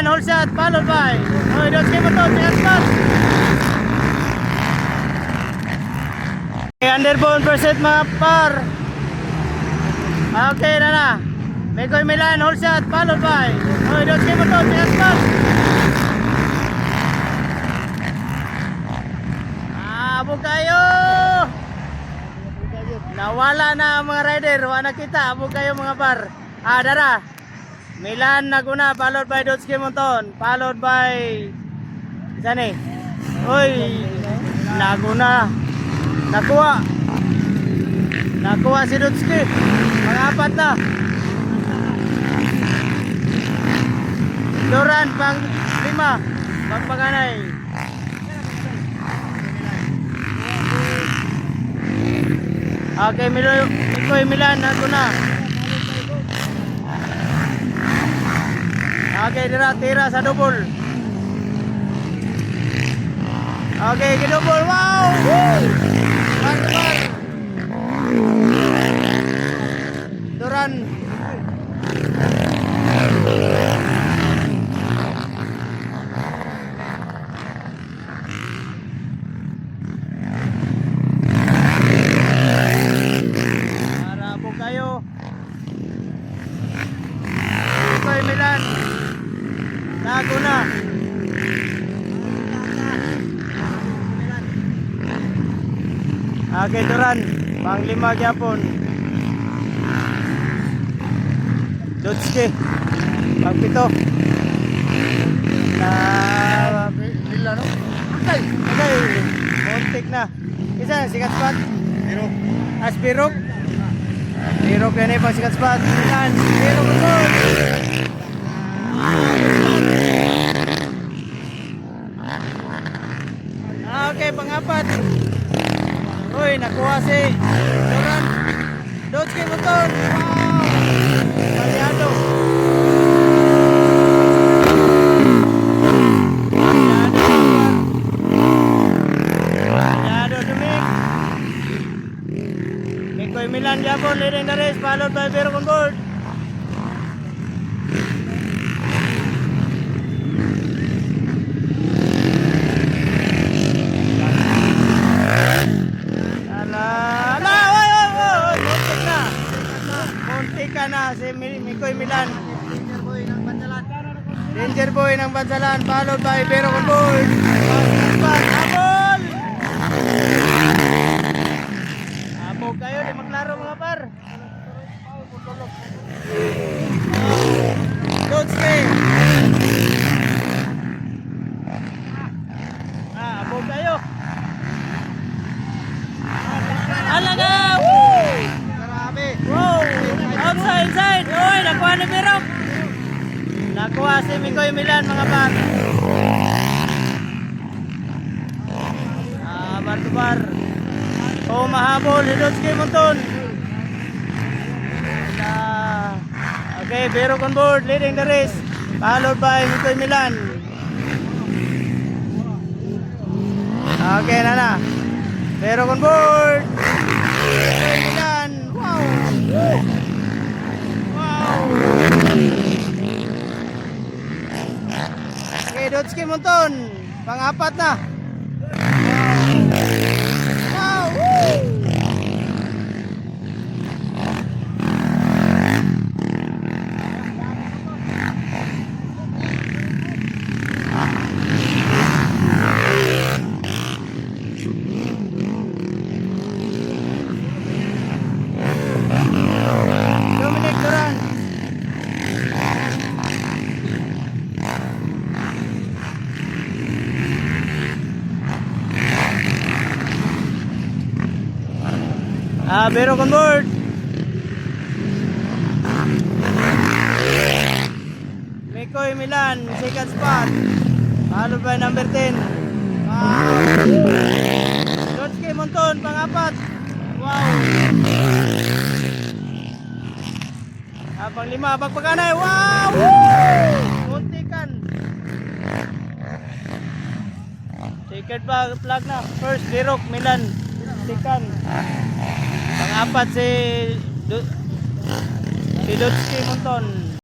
Milan, hold shot, followed by. Oy, Dutski mo to, second spot. Okay, underbone percent mga par. Okay, na na. Mikoy Milan, hold shot, followed by. Oy, Dutski mo to, second spot. Abo kayo! Nawala na mga rider, wala na kita, abo kayo mga par. Ah, dara. Milan Naguna, followed by Dutski Monton, followed by Isa ni. Uy, Laguna. Nakuha. Nakuha si Dutski. Mga apat na. Duran pang lima. Pagpaganay. Okay, Milo, Mikoy Milan, Naguna. Okay, dira tira sa double. Okay, gidouble. Wow! Bar. Duran. Para po kayo. Koy Milan. Laguna. Okay, Duran. Panglima gyapon. Dutski. Pagpito. Na Lila no? Okay. Okay. Kontik na. Isa sikat spot. Pero Aspirok. Aspirok yan eh pang sikat spot. Milan. Aspirok ko. Okay, pangapat. Uy, nakuha si Duran. Dodge Motor. Wow! Mikoy Milan Japon leading the race followed by Vero on board. Si Mi- Mikoy Milan. Senior boy ng Bandalan. Danger Boy ng Bansalan followed by Vero on board. Habol! Habol kayo, di maklaro mga par. Dutski! Ah, habol kayo. Alaga! Woo! Grabe. Wow! Outside, inside! Uy, nakuha ni Vero! Nakuha si Mikoy Milan mga par. Ah, bar to bar. Oh, mahabol. Hidotsky Monton. Ah, okay, Vero on board, leading the race. Followed by Mikoy Milan. Okay, nana. Vero on board. Mikoy Milan. Wow! Wow! Okay, Dotski Monton. Pang-apat na. Wow! Woo! Dominic Duran. Ah, on board. Mikoy Milan, second spot. Followed by number 10. Wow. Dotski Monton, pang-apat. Wow. Ah, pang-lima, pagpaganay. Wow! Woo! Muntikan. Second flag, flag na. First, Virok, Milan. Muntikan. Pang-apat si si Dutski Monton.